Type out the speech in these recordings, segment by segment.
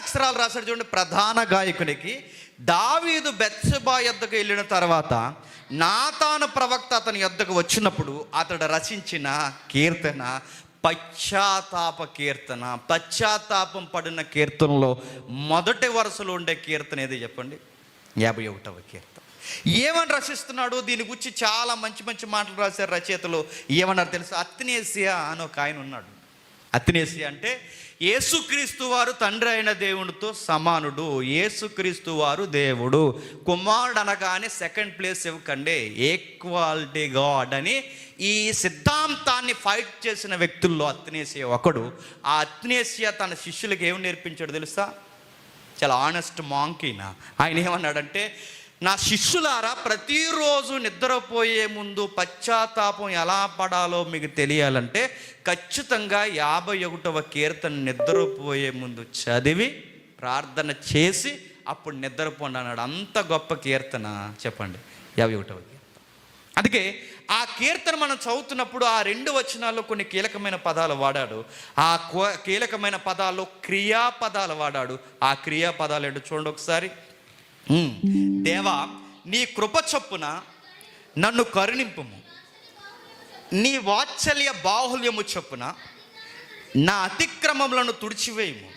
అక్షరాలు రాశాడు చూడండి ప్రధాన గాయకునికి. దావీదు బెత్సబా యొద్దకు వెళ్ళిన తర్వాత నాతాను ప్రవక్త అతని యొద్దకు వచ్చినప్పుడు అతడు రచించిన కీర్తన పశ్చాత్తాప కీర్తన. పశ్చాత్తాపం పడిన కీర్తనలో మొదటి వరుసలో ఉండే కీర్తన ఏది చెప్పండి? యాభై ఒకటవ కీర్తన. ఏమని రచిస్తున్నాడు? దీని గురించి చాలా మంచి మంచి మాటలు రాశారు రచయితలు. ఏమన్నారు తెలుసు? అత్నేసియా అని ఒక ఆయన ఉన్నాడు. అతినేసి అంటే యేసుక్రీస్తు వారు తండ్రి అయిన దేవునితో సమానుడు యేసుక్రీస్తు వారు దేవుడు. కుమారుడు అనగానే సెకండ్ ప్లేస్ ఇవ్వకండి. ఈక్వాలిటీ గాడ్ అని ఈ సిద్ధాంతాన్ని ఫైట్ చేసిన వ్యక్తుల్లో అత్నేసియా ఒకడు. ఆ అత్నేసియా తన శిష్యులకు ఏమి నేర్పించాడు తెలుసా? చాలా ఆనెస్ట్ మాంకీనా ఆయన ఏమన్నాడంటే నా శిష్యులారా ప్రతిరోజు నిద్రపోయే ముందు పశ్చాత్తాపం ఎలా పడాలో మీకు తెలియాలంటే ఖచ్చితంగా యాభై ఒకటవ కీర్తన నిద్రపోయే ముందు చదివి ప్రార్థన చేసి అప్పుడు నిద్రపోండి అన్నాడు. అంత గొప్ప కీర్తన. చెప్పండి. యాభై ఒకటవ కీర్తన. అందుకే ఆ కీర్తన మనం చదువుతున్నప్పుడు ఆ రెండు వచనాల్లో కొన్ని కీలకమైన పదాలు వాడాడు. ఆ కీలకమైన పదాల్లో క్రియాపదాలు వాడాడు. ఆ క్రియాపదాలు ఏంటో చూడండి ఒకసారి. దేవా నీ కృప చొప్పున నన్ను కరుణింపుము. నీ వాత్సల్య బాహుల్యము చొప్పున నా అతిక్రమములను తుడిచివేయము.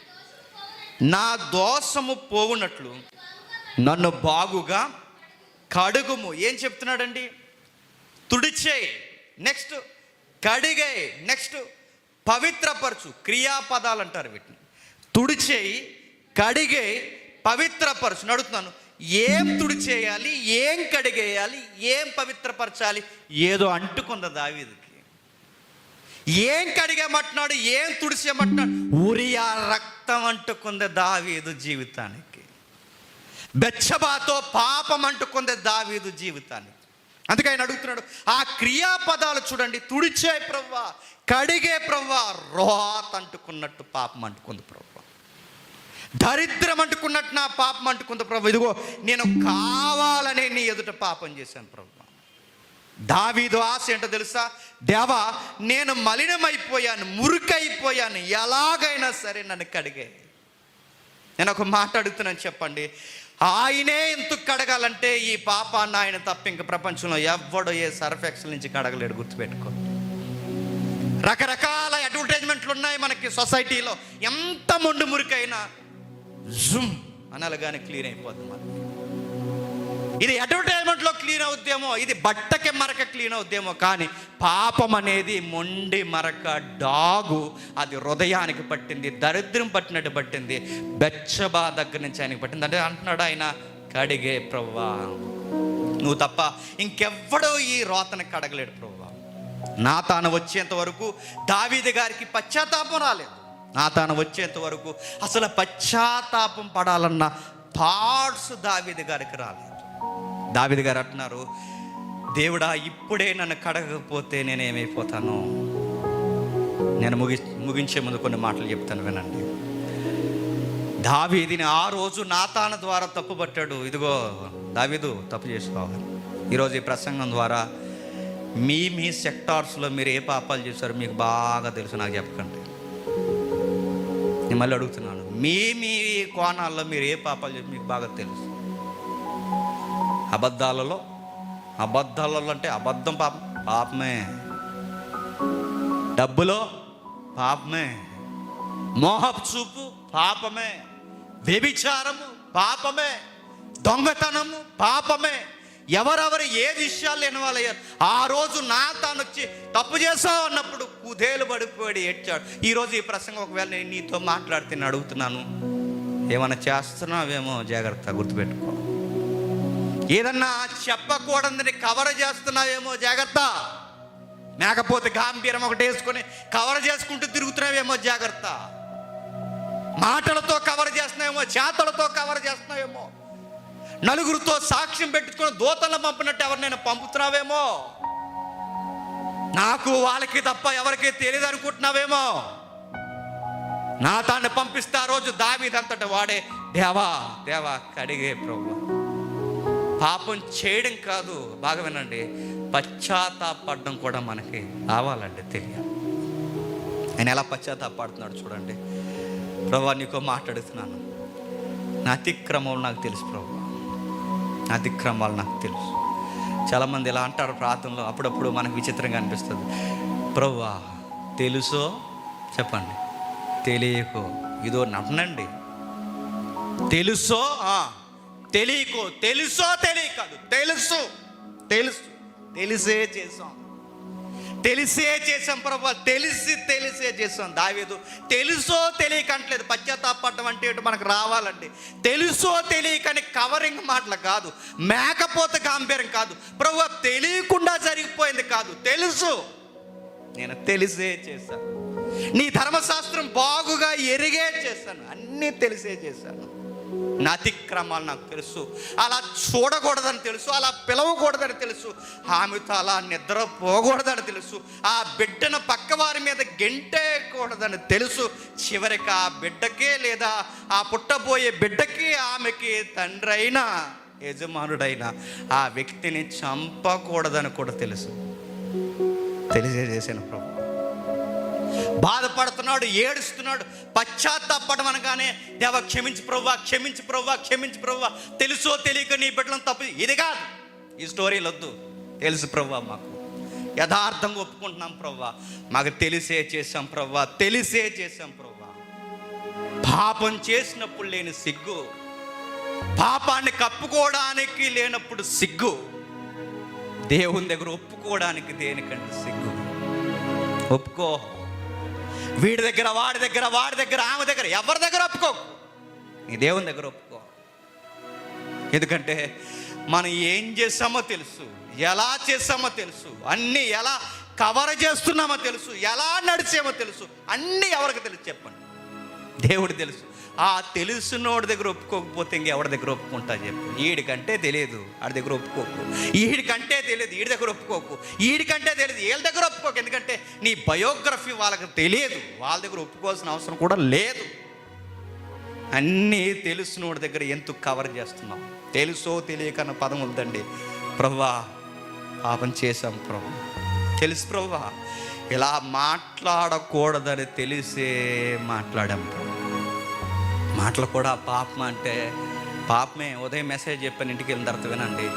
నా దోషము పోవునట్లు నన్ను బాగుగా కడుగుము. ఏం చెప్తున్నాడండి? తుడిచేయి నెక్స్ట్ కడిగే నెక్స్ట్ పవిత్రపరచు క్రియాపదాలు అంటారు వీటిని. తుడిచేయి కడిగే పవిత్రపరచు అడుగుతున్నాను ఏం తుడిచేయాలి ఏం కడిగేయాలి ఏం పవిత్రపరచాలి ఏదో అంటుకుంది దావీదుకి. ఏం కడిగేమంటున్నాడు ఏం తుడిచేయమంటున్నాడు ఉరియా రక్తం అంటుకుంది దావీదు జీవితానికి. బెచ్చబాతో పాపం అంటుకుంది దావీదు జీవితానికి. అందుకే ఆయన అడుగుతున్నాడు ఆ క్రియాపదాలు చూడండి తుడిచే ప్రవ్వా కడిగే ప్రవ్వా రోత్ అంటుకున్నట్టు పాపం అంటుకుంది ప్రవ్వా. దరిద్రం అంటుకున్నట్టు నా పాపం అంటుకుంది ప్రభు. ఇదిగో నేను కావాలనే నీ ఎదుట పాపం చేశాను ప్రభు. దావీదు ఆశ ఏంటో తెలుసా? దేవా నేను మలినమైపోయాను మురికైపోయాను. ఎలాగైనా సరే నన్ను కడిగే. నేను ఒక మాట అడుగుతున్నాను చెప్పండి. ఆయనే ఎందుకు కడగాలంటే ఈ పాపాన్ని ఆయన తప్ప ఇంక ప్రపంచంలో ఎవ్వడో ఏ సర్ఫెక్షన్ నుంచి కడగలేడు గుర్తుపెట్టుకో. రకరకాల అడ్వర్టైజ్మెంట్లు ఉన్నాయి మనకి సొసైటీలో. ఎంత మొండు మురికైనా జుమ్ అనలుగానే క్లీన్ అయిపోద్ది మనకి ఇది అడ్వర్టైజ్మెంట్లో క్లీన్ అవుద్దేమో ఇది బట్టకి మరక క్లీన్ అవుద్దేమో కానీ పాపం అనేది మొండి మరక డాగు అది హృదయానికి పట్టింది దరిద్రం పట్టినట్టు పట్టింది బెచ్చబా దగ్గర నుంచి ఆయనకి పట్టింది. అంటే అంటున్నాడు ఆయన కడిగే ప్రవ్వా. నువ్వు తప్ప ఇంకెవ్వడో ఈ రోతను కడగలేడు ప్రవ్వా. నా తాను వచ్చేంత వరకు దావీది గారికి పశ్చాత్తాపం రాలేదు. నా తాను వచ్చేంత వరకు అసలు పశ్చాత్తాపం పడాలన్న థాట్స్ దావిది గారికి రాలేదు. దావిది గారు అంటున్నారు దేవుడా ఇప్పుడే నన్ను కడగకపోతే నేను ఏమైపోతాను నేను ముగి ముగించే ముందు కొన్ని మాటలు చెప్తాను వినండి. దావీదిని ఆ రోజు నాతాన ద్వారా తప్పు పట్టాడు ఇదిగో దావీదు తప్పు చేసుకోవాలి. ఈరోజు ఈ ప్రసంగం ద్వారా మీ మీ సెక్టార్స్లో మీరు ఏ పాపాలు చేశారో మీకు బాగా తెలుసు నాకు చెప్పకండి. నేను మళ్ళీ అడుగుతున్నాను. మీ మీ కోణాల్లో మీరు ఏ పాపాలు చెప్పి మీకు బాగా తెలుసు? అబద్ధాలలో? అబద్ధాలలో అంటే అబద్ధం పాపం? పాపమే. డబ్బులో? పాపమే. మోహపు చూపు? పాపమే. వ్యభిచారము? పాపమే. దొంగతనము? పాపమే. ఎవరెవరు ఏ విషయాలు ఎనవాలయ్యారు ఆ రోజు నా తాను వచ్చి తప్పు చేసావు? అన్నప్పుడు కుదేలు పడిపోయాడు ఏడ్చాడు. ఈరోజు ఈ ప్రసంగం ఒకవేళ నేను నీతో మాట్లాడితే నేను అడుగుతున్నాను. ఏమైనా చేస్తున్నావేమో జాగ్రత్త గుర్తుపెట్టుకో. ఏదన్నా చెప్పకూడదని కవర్ చేస్తున్నావేమో జాగ్రత్త. మేకపోతే గాంభీరం ఒకటి వేసుకొని కవర్ చేసుకుంటూ తిరుగుతున్నావేమో జాగ్రత్త. మాటలతో కవర్ చేస్తున్నావేమో చేతలతో కవర్ చేస్తున్నావేమో. నలుగురితో సాక్ష్యం పెట్టుకొని దూతలను పంపినట్టు ఎవరినైనా పంపుతున్నావేమో? నాకు వాళ్ళకి తప్ప ఎవరికి తెలియదు అనుకుంటున్నావేమో? నా తాన్ని పంపిస్తే ఆ రోజు దావీదంతట వాడే దేవా దేవా కడిగే ప్రభు. పాపం చేయడం కాదు. బాగా వినండి. పశ్చాత్తాపడడం కూడా మనకి రావాలండి తెలియాలి. ఆయన ఎలా పశ్చాత్తాపడుతున్నాడు చూడండి. ప్రభా నీకో మాట్లాడుతున్నాను. నా అతిక్రమం నాకు తెలుసు ప్రభు. నా అతిక్రమాలు నాకు తెలుసు. చాలామంది ఇలా అంటారు ప్రార్థనలో అప్పుడప్పుడు మనకు విచిత్రంగా అనిపిస్తుంది. ప్రవ్వా తెలుసో? చెప్పండి. తెలియకో? ఇదో నటనండి తెలుసో? తెలియకో? తెలుసో తెలియకాదు. తెలుసు. తెలుసు. తెలిసే చేసాం తెలిసే చేసాం ప్రభు తెలిసి తెలిసే చేసాం దావేదు తెలుసో తెలియకంటలేదు. పశ్చాత్తాపడడం అంటే ఏంటో మనకు రావాలండి. తెలుసో తెలియకని కవరింగ్ మాటలు కాదు. మేకపోతే గాంభీరం కాదు. ప్రభు తెలియకుండా జరిగిపోయింది కాదు. తెలుసు. నేను తెలిసే చేశాను. నీ ధర్మశాస్త్రం బాగుగా ఎరిగే చేశాను. అన్నీ తెలిసే చేశాను. నా అతిక్రమాలు నాకు తెలుసు. అలా చూడకూడదని తెలుసు అలా పిలవకూడదని తెలుసు. ఆమెతో అలా నిద్రపోకూడదని తెలుసు. ఆ బిడ్డను పక్కవారి మీద గెంటేయకూడదని తెలుసు. చివరికి ఆ బిడ్డకే లేదా ఆ పుట్టబోయే బిడ్డకి ఆమెకి తండ్రి అయినా యజమానుడైనా ఆ వ్యక్తిని చంపకూడదని కూడా తెలుసు. తెలియజేసాను ప్రభు. బాధపడుతున్నాడు ఏడుస్తున్నాడు. పశ్చాత్తాపడం అనగానే దేవ క్షమించి ప్రవ్వా క్షమించి ప్రవ్వా క్షమించి ప్రవ్వా. తెలుసో తెలియక నీ బిడ్డలను తప్పు ఇది కాదు. ఈ స్టోరీలు వద్దు. తెలుసు ప్రవ్వా మాకు. యథార్థంగా ఒప్పుకుంటున్నాం ప్రవ్వా. మాకు తెలిసే చేసాం ప్రవ్వా. తెలిసే చేసాం ప్రవ్వా. పాపం చేసినప్పుడు లేని సిగ్గు. పాపాన్ని కప్పుకోవడానికి లేనప్పుడు సిగ్గు. దేవుని దగ్గర ఒప్పుకోవడానికి దేనికంటే సిగ్గు. ఒప్పుకో. వీడి దగ్గర వాడి దగ్గర వాడి దగ్గర ఆమె దగ్గర ఎవరి దగ్గర ఒప్పుకో? నీ దేవుని దగ్గర ఒప్పుకో. ఎందుకంటే మనం ఏం చేసామో తెలుసు ఎలా చేసామో తెలుసు అన్నీ ఎలా కవర్ చేస్తున్నామో తెలుసు ఎలా నడిచామో తెలుసు అన్నీ ఎవరికి తెలుసు చెప్పండి. దేవుడు తెలుసు. ఆ తెలుసునోడి దగ్గర ఒప్పుకోకపోతే ఇంకెవరి దగ్గర ఒప్పుకుంటా చెప్పు? ఈడికంటే తెలియదు ఆడి దగ్గర ఒప్పుకోకు. ఈడికంటే తెలియదు ఈడి దగ్గర ఒప్పుకోకు. ఈడికంటే తెలియదు వీళ్ళ దగ్గర ఒప్పుకోకు. ఎందుకంటే నీ బయోగ్రఫీ వాళ్ళకి తెలియదు వాళ్ళ దగ్గర ఒప్పుకోవాల్సిన అవసరం కూడా లేదు. అన్నీ తెలుసునోడి దగ్గర ఎందుకు కవర్ చేస్తున్నాం తెలుసో తెలియకన్న పదం ఉందండి. ప్రభా పాపం చేశాం ప్రభు తెలుసు ప్రభా ఇలా మాట్లాడకూడదని తెలిసే మాట్లాడాం ప్రభు మాటలు కూడా పాపం అంటే పాపమే ఉదయం మెసేజ్ చెప్పాను ఇంటికి వెళ్ళిన తర్వాత వినండి.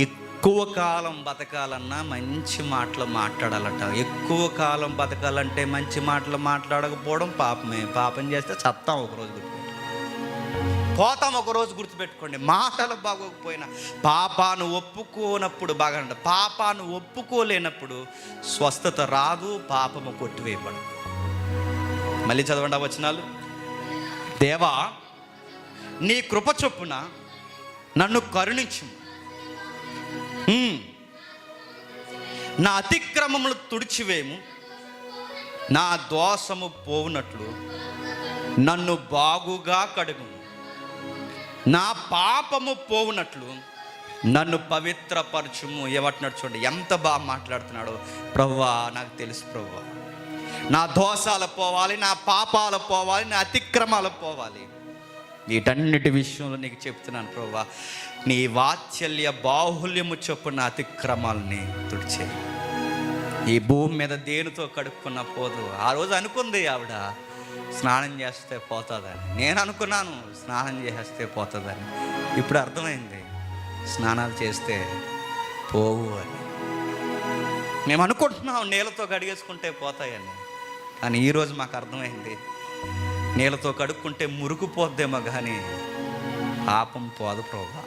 ఎక్కువ కాలం బతకాలన్నా మంచి మాటలు మాట్లాడాలట. ఎక్కువ కాలం బతకాలంటే మంచి మాటలు మాట్లాడకపోవడం పాపమే. పాపం చేస్తే చత్తాం ఒకరోజు గుర్తుపెట్టుకోండి. పోతాం ఒకరోజు గుర్తుపెట్టుకోండి. మాటలు బాగోకపోయినా పాపాను ఒప్పుకోనప్పుడు బాగా పాపాను ఒప్పుకోలేనప్పుడు స్వస్థత రాదు పాపము కొట్టివేయబడదు. మళ్ళీ చదవండి ఆ వచనాలు. దేవా నీ కృప చొప్పున నన్ను కరుణించు. నా అతిక్రమములు తుడిచివేము. నా దోషము పోవునట్లు నన్ను బాగుగా కడుగు. నా పాపము పోవునట్లు నన్ను పవిత్రపరచుము. ఏమంటున్నాడు చూడండి ఎంత బాగా మాట్లాడుతున్నాడో. ప్రవ్వా నాకు తెలుసు ప్రవ్వా. నా దోషాలు పోవాలి నా పాపాలు పోవాలి నా అతిక్రమాలు పోవాలి. వీటన్నిటి విషయంలో నీకు చెప్తున్నాను ప్రభా నీ వాత్సల్య బాహుల్యము చొప్పున అతిక్రమాలని తుడిచే ఈ భూమి మీద దేనితో కడుక్కున్న పోదు. ఆ రోజు అనుకుంది ఆవిడ స్నానం చేస్తే పోతుందని. నేను అనుకున్నాను స్నానం చేస్తే పోతుందని. ఇప్పుడు అర్థమైంది స్నానాలు చేస్తే పోవు అని. మేము అనుకుంటున్నాం నీళ్ళతో కడిగేసుకుంటే పోతాయని. కానీ ఈరోజు మాకు అర్థమైంది. నీళ్ళతో కడుక్కుంటే మురుగుపోద్దేమో కానీ పాపం పోదు ప్రభా.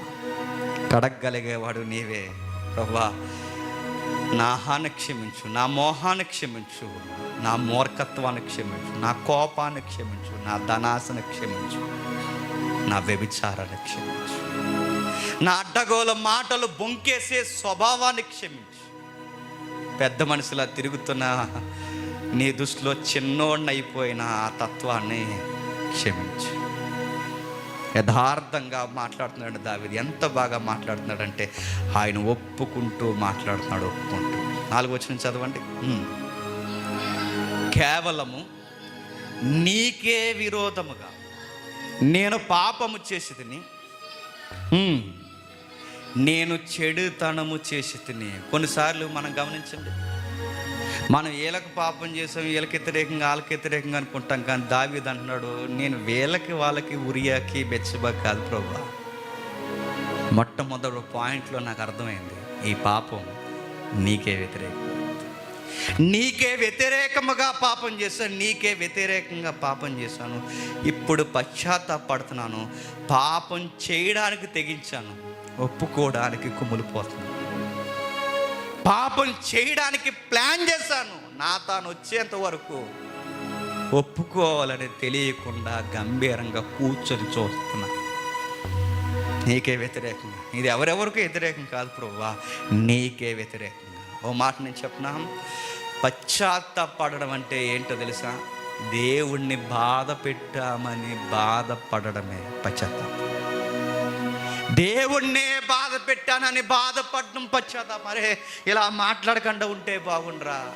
కడగలిగేవాడు నీవే ప్రభా. నా హాని క్షమించు నా మోహాన్ని క్షమించు నా మూర్ఖత్వాన్ని క్షమించు నా కోపాన్ని క్షమించు నా ధనాశను క్షమించు నా వ్యభిచారాన్ని క్షమించు. నా అడ్డగోల మాటలు బొంకేసే స్వభావాన్ని క్షమించు. పెద్ద మనిషిలా తిరుగుతున్న నీ దృష్టిలో చిన్నోడిని అయిపోయిన ఆ తత్వాన్ని క్షమించు. యథార్థంగా మాట్లాడుతున్నాడు దావిది. ఎంత బాగా మాట్లాడుతున్నాడంటే ఆయన ఒప్పుకుంటూ మాట్లాడుతున్నాడు ఒప్పుకుంటూ. నాలుగు వచ్చిన చదవండి. కేవలము నీకే విరోధముగా నేను పాపము చేసి తిని నేను చెడుతనము చేసి తిని. కొన్నిసార్లు మనం గమనించండి. మనం వీళ్ళకి పాపం చేసాం వీళ్ళకి వ్యతిరేకంగా వాళ్ళకి వ్యతిరేకంగా అనుకుంటాం కానీ దావీద్ అంటున్నాడు నేను వీళ్ళకి వాళ్ళకి ఉరియాకి బెచ్చబా కాదు ప్రభా. మొట్టమొదటి పాయింట్లో నాకు అర్థమైంది ఈ పాపం నీకే వ్యతిరేకం. నీకే వ్యతిరేకముగా పాపం చేశాను నీకే వ్యతిరేకంగా పాపం చేశాను. ఇప్పుడు పశ్చాత్తాపడుతున్నాను పాపం చేయడానికి తెగించాను. ఒప్పుకోవడానికి కుమ్ములిపోతున్నాను పాపం చేయడానికి ప్లాన్ చేశాను. నా తాను వచ్చేంత వరకు ఒప్పుకోవాలని తెలియకుండా గంభీరంగా కూర్చొని చూస్తున్నా. నీకే వ్యతిరేకంగా. ఇది ఎవరెవరికి వ్యతిరేకం కాదు ప్రభువా. నీకే వ్యతిరేకంగా. ఓ మాట నేను చెప్పనా? పశ్చాత్తాపడడం అంటే ఏంటో తెలుసా? దేవుణ్ణి బాధ పెట్టామని బాధపడడమే పశ్చాత్తాపం. దేవుణ్ణే బాధ పెట్టానని బాధపడడం పశ్చాత్తాపం ఇలా మాట్లాడకుండా ఉంటే బాగుండ్రా?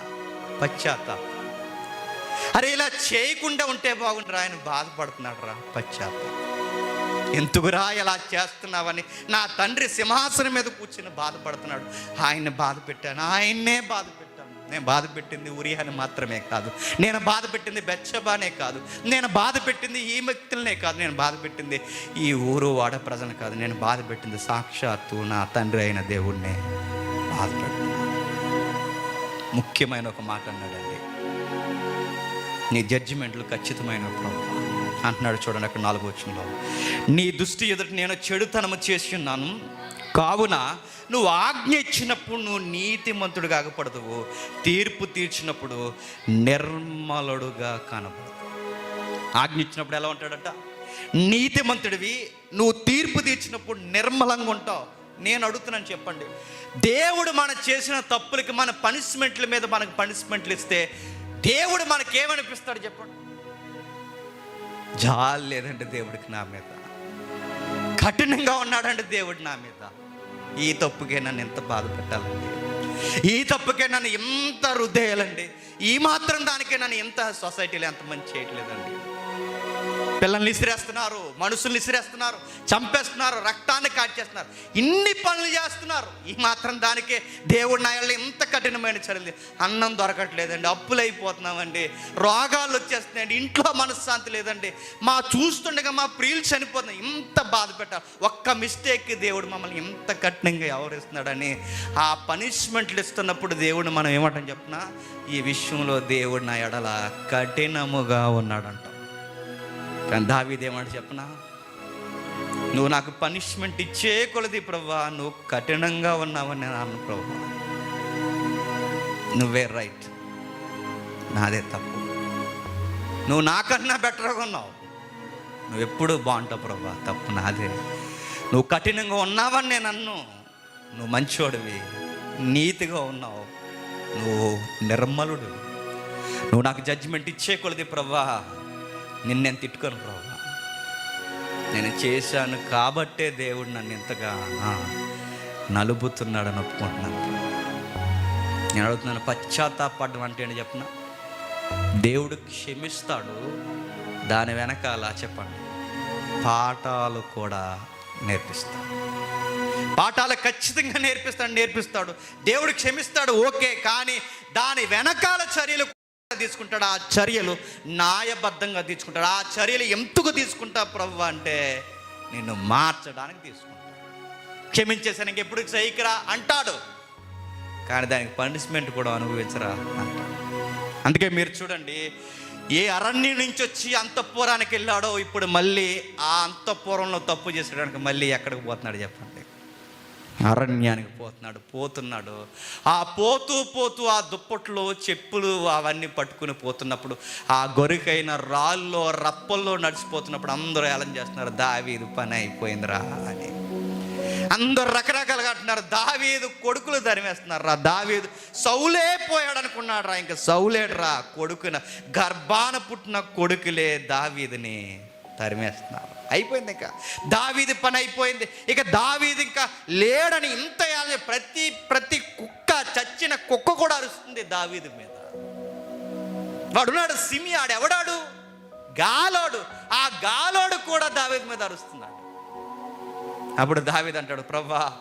పశ్చాత్తాపం అరే ఇలా చేయకుండా ఉంటే బాగుండ్రా? ఆయన బాధపడుతున్నాడు రా పశ్చాత్తాపం ఎందుకురా ఇలా చేస్తున్నావని? నా తండ్రి సింహాసనం మీద కూర్చుని బాధపడుతున్నాడు. ఆయన్ని బాధ పెట్టాను. ఆయన్నే బాధ పెట్టాను. నేను బాధ పెట్టింది ఉరియాని మాత్రమే కాదు. నేను బాధ పెట్టింది బెచ్చబానే కాదు. నేను బాధ పెట్టింది ఈ వ్యక్తులనే కాదు. నేను బాధ పెట్టింది ఈ ఊరు వాడ ప్రజలు కాదు. నేను బాధ పెట్టింది సాక్షాత్తు నా తండ్రి అయిన దేవుణ్ణే. బాధ ముఖ్యమైన ఒక మాట అన్నాడండి. నీ జడ్జిమెంట్లు ఖచ్చితమైన ప్రభు అంటున్నాడు చూడండి అక్కడ నాలుగు వచ్చంలో నీ దృష్టి ఎదుట నేను చెడుతనము చేసి ఉన్నాను. కావున నువ్వు ఆజ్ఞ ఇచ్చినప్పుడు నువ్వు నీతిమంతుడు కాకపడదువు తీర్పు తీర్చినప్పుడు నిర్మలుడుగా కనబడదు ఆజ్ఞ ఇచ్చినప్పుడు ఎలా ఉంటాడట? నీతిమంతుడివి నువ్వు తీర్పు తీర్చినప్పుడు నిర్మలంగా ఉంటావు. నేను అడుగుతున్నాను చెప్పండి. దేవుడు మనం చేసిన తప్పులకి మన పనిష్మెంట్ల మీద మనకు పనిష్మెంట్లు ఇస్తే దేవుడు మనకేమనిపిస్తాడు చెప్పండి? జాలి లేదండి దేవుడికి నా మీద. కఠినంగా ఉన్నాడండి దేవుడు నా మీద. ఈ తప్పుకే నన్ను ఎంత బాధ పెట్టాలండి. ఈ తప్పుకే నన్ను ఎంత రుద్దేయాలండి. ఈ మాత్రం దానికే నన్ను ఎంత సొసైటీలో ఎంత మంచి చేయట్లేదండి. పిల్లల్ని ఇసిరేస్తున్నారు మనుషుల్ని ఇసిరేస్తున్నారు చంపేస్తున్నారు రక్తాన్ని కాల్చేస్తున్నారు ఇన్ని పనులు చేస్తున్నారు. ఈ మాత్రం దానికే దేవుడు నాయల్లో ఇంత కఠినమైన చర్యలు అన్నం దొరకట్లేదండి అప్పులు అయిపోతున్నామండి రోగాలు వచ్చేస్తున్నాయండి ఇంట్లో మనశ్శాంతి లేదండి. మా చూస్తుండగా మా ప్రియులు చనిపోతున్నాయి ఇంత బాధ పెట్టాలి ఒక్క మిస్టేక్ దేవుడు మమ్మల్ని ఇంత కఠినంగా ఎవరిస్తున్నాడని ఆ పనిష్మెంట్లు ఇస్తున్నప్పుడు దేవుడు మనం ఏమంటాం చెప్పిన ఈ విషయంలో దేవుడు నా ఎడల కఠినముగా ఉన్నాడంట. కానీ దావీదేమంటే చెప్పనా? నువ్వు నాకు పనిష్మెంట్ ఇచ్చే కొలది ప్రభా నువ్వు కఠినంగా ఉన్నావని నేను అన్న ప్రభా నువ్వే రైట్ నాదే తప్పు. నువ్వు నాకన్నా బెటర్గా ఉన్నావు. నువ్వు ఎప్పుడు బాగుంటావు ప్రభా తప్పు నాదే. నువ్వు కఠినంగా ఉన్నావని నేను అన్ను. నువ్వు మంచోడివి నీతిగా ఉన్నావు. నువ్వు నిర్మలుడు నువ్వు నాకు జడ్జిమెంట్ ఇచ్చే కొలది ప్రభా నిన్ను నేను తిట్టుకోను ప్రభా. నేను చేశాను కాబట్టే దేవుడు నన్ను ఇంతగా నలుపుతున్నాడని ఒప్పుకుంటున్నాను నేను అడుగుతున్నాను పశ్చాత్తాపడడం అంటే ఏంటి? చెప్పిన? దేవుడు క్షమిస్తాడు దాని వెనకాల చెప్పండి పాఠాలు కూడా నేర్పిస్తాడు. పాఠాలు ఖచ్చితంగా నేర్పిస్తాడు నేర్పిస్తాడు. దేవుడు క్షమిస్తాడు ఓకే కానీ దాని వెనకాల చర్యలు తీసుకుంటాడు? ఆ చర్యలు న్యాయబద్ధంగా తీసుకుంటాడు? ఆ చర్యలు ఎందుకు తీసుకుంటా ప్రభు అంటే నిన్ను మార్చడానికి తీసుకుంటాడు క్షమించేసాను ఇంకెప్పుడు సైకిరా అంటాడు. కానీ దానికి పనిష్మెంట్ కూడా అనుభవించరా అంటాడు. అందుకే మీరు చూడండి ఏ అరణ్యం నుంచి వచ్చి అంతఃపురానికి వెళ్ళాడో ఇప్పుడు మళ్ళీ ఆ అంతఃపురంలో తప్పు చేసేయడానికి మళ్ళీ ఎక్కడికి పోతున్నాడు చెప్పండి. అరణ్యానికి పోతున్నాడు పోతున్నాడు. ఆ పోతూ పోతూ ఆ దుప్పట్లు చెప్పులు అవన్నీ పట్టుకుని పోతున్నప్పుడు ఆ గొరికైన రాళ్ళలో రప్పల్లో నడిచిపోతున్నప్పుడు అందరూ ఏలం చేస్తున్నారు దావీదు పని అయిపోయిందిరా అని. అందరు రకరకాలుగా అంటున్నారు దావీదు కొడుకులు తరిమేస్తున్నారు రా దావీదు సౌలే పోయాడు అనుకున్నాడు రా ఇంకా సౌలేడు రా కొడుకున గర్భాన పుట్టిన కొడుకులే దావీదుని. తరిమేస్తున్నారు. అయిపోయింది ఇంకా. దావీది పని అయిపోయింది. ఇక దావీది ఇంకా లేడని ఇంత ప్రతి ప్రతి కుక్క చచ్చిన కుక్క కూడా అరుస్తుంది దావీది మీద. వాడున్నాడు సిమి ఆడు ఎవడాడు గాలోడు. ఆ గాలోడు కూడా దావీది మీద అరుస్తున్నాడు. అప్పుడు దావీద్ అంటాడు ప్రభా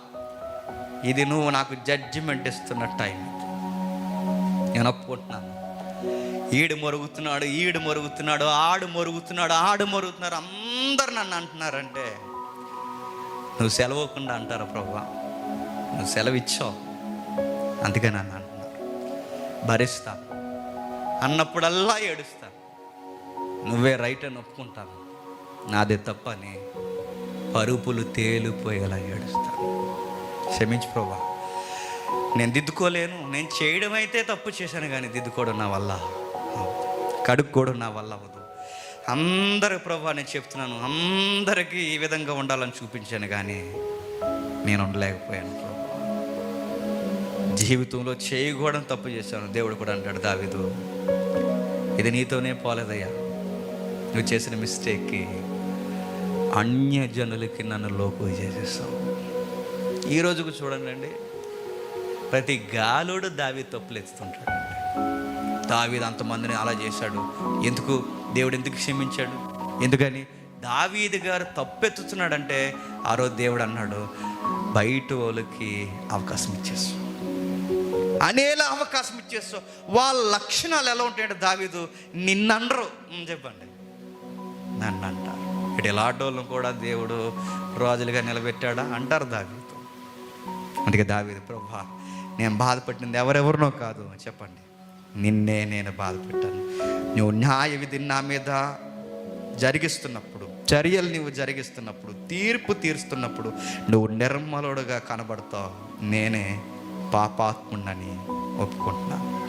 ఇది నువ్వు నాకు జడ్జిమెంట్ ఇస్తున్న టైం నేను ఒప్పుకుంటున్నాను. ఈడు మొరుగుతున్నాడు ఈడు మొరుగుతున్నాడు ఆడు మొరుగుతున్నాడు ఆడు మొరుగుతున్నారు. అందరు నన్ను అంటున్నారంటే నువ్వు సెలవకుండా అంటారా ప్రభా నువ్వు సెలవు ఇచ్చావు అందుకే నన్ను అంటున్నారు. భరిస్తా. అన్నప్పుడల్లా ఏడుస్తా. నువ్వే రైట్ అని ఒప్పుకుంటాను నాదే తప్పని పరుపులు తేలిపోయేలా ఏడుస్తా. క్షమించు ప్రభా నేను దిద్దుకోలేను. నేను చేయడం అయితే తప్పు చేశాను కానీ దిద్దుకోవడం నా వల్ల. కడుక్కోవడం నా వల్ల అవ్వదు. అందరు ప్రభా నేను చెప్తున్నాను అందరికీ ఈ విధంగా ఉండాలని చూపించాను కానీ నేను ఉండలేకపోయాను జీవితంలో చేయకూడడం తప్పు చేశాను దేవుడు కూడా అంటాడు దావిదు ఇది నీతోనే పోలేదయ్యా. నువ్వు చేసిన మిస్టేక్కి అన్యజనులకి నన్ను లోకు చేసేస్తావు ఈ రోజుకు చూడండి అండి ప్రతి గాలుడు దావి తప్పులు ఎత్తుతుంటాడు. దావీదు అంతమందిని అలా చేశాడు. ఎందుకు? దేవుడు ఎందుకు క్షమించాడు? ఎందుకని? దావీదు గారు తప్పెత్తుతున్నాడంటే ఆ రోజు దేవుడు అన్నాడు బయట వాళ్ళకి అవకాశం ఇచ్చేస్తాం అనేలా అవకాశం ఇచ్చేస్తాం వాళ్ళ లక్షణాలు ఎలా ఉంటాయంటే దావీదు నిన్ననరు చెప్పండి. నన్ను అంటారు ఇటు ఎలాంటి కూడా దేవుడు రాజులుగా నిలబెట్టాడా? అంటారు దావీదు. అందుకే దావీదు ప్రభా నేను బాధపట్టింది ఎవరెవరినో కాదు చెప్పండి. నిన్నే నేను బాధపెట్టాను. నువ్వు న్యాయ విధి నా మీద జరిగిస్తున్నప్పుడు చర్యలు నువ్వు జరిగిస్తున్నప్పుడు తీర్పు తీరుస్తున్నప్పుడు నువ్వు నిర్మలుడుగా కనబడతావు. నేనే పాపాత్ముడని ఒప్పుకుంటున్నాను.